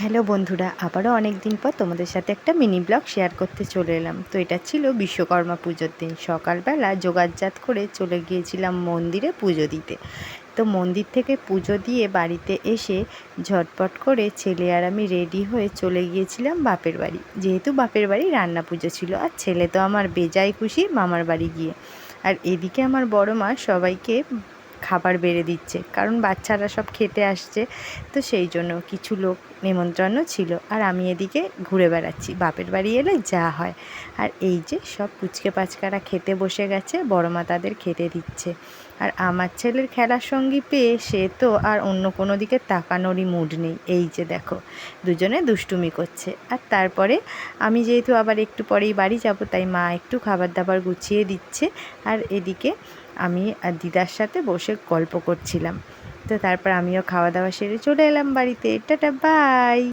Hello বন্ধুরা, আবারও অনেক দিন পর তোমাদের সাথে একটা মিনি ব্লগ শেয়ার করতে চলে এলাম। তো এটা ছিল বিশ্বকর্মা পুজোর দিন। সকালবেলা যোগাযোগ করে চলে গিয়েছিলাম মন্দিরে পুজো দিতে। তো মন্দির থেকে পুজো দিয়ে বাড়িতে এসে ঝটপট করে ছেলে আর আমি রেডি হয়ে চলে গিয়েছিলাম বাপের বাড়ি। যেহেতু বাপের বাড়ি রান্না পুজো ছিল, আর ছেলে তো আমার বেজায় খুশি মামার বাড়ি গিয়ে। আর এদিকে আমার বড় মা সবাইকে খাবার বেড়ে দিচ্ছে। কারণ বাচ্চারা সব খেতে আসছে। তো সেই জন্য কিছু লোক নেমন্ত্রণও ছিল। আর আমি এদিকে ঘুরে বেড়াচ্ছি। বাপের বাড়ি এলে যা হয়। আর এই যে সব পুচকে পাচকারা খেতে বসে গেছে। বড় মা তাদের খেতে দিচ্ছে। আর আমার ছেলের খেলার সঙ্গী পেয়ে সে তো আর অন্য কোনো দিকে তাকানোরই মুড নেই। এই যে দেখো, দুজনে দুষ্টুমি করছে। আর তারপরে আমি যেহেতু আবার একটু পরেই বাড়ি যাব, তাই মা একটু খাবার দাবার গুছিয়ে দিচ্ছে। আর এদিকে আমি আর দিদার সাথে বসে গল্প করছিলাম। তো তারপর আমিও খাওয়া দাওয়া সেরে চলে এলাম বাড়িতে। Tata bye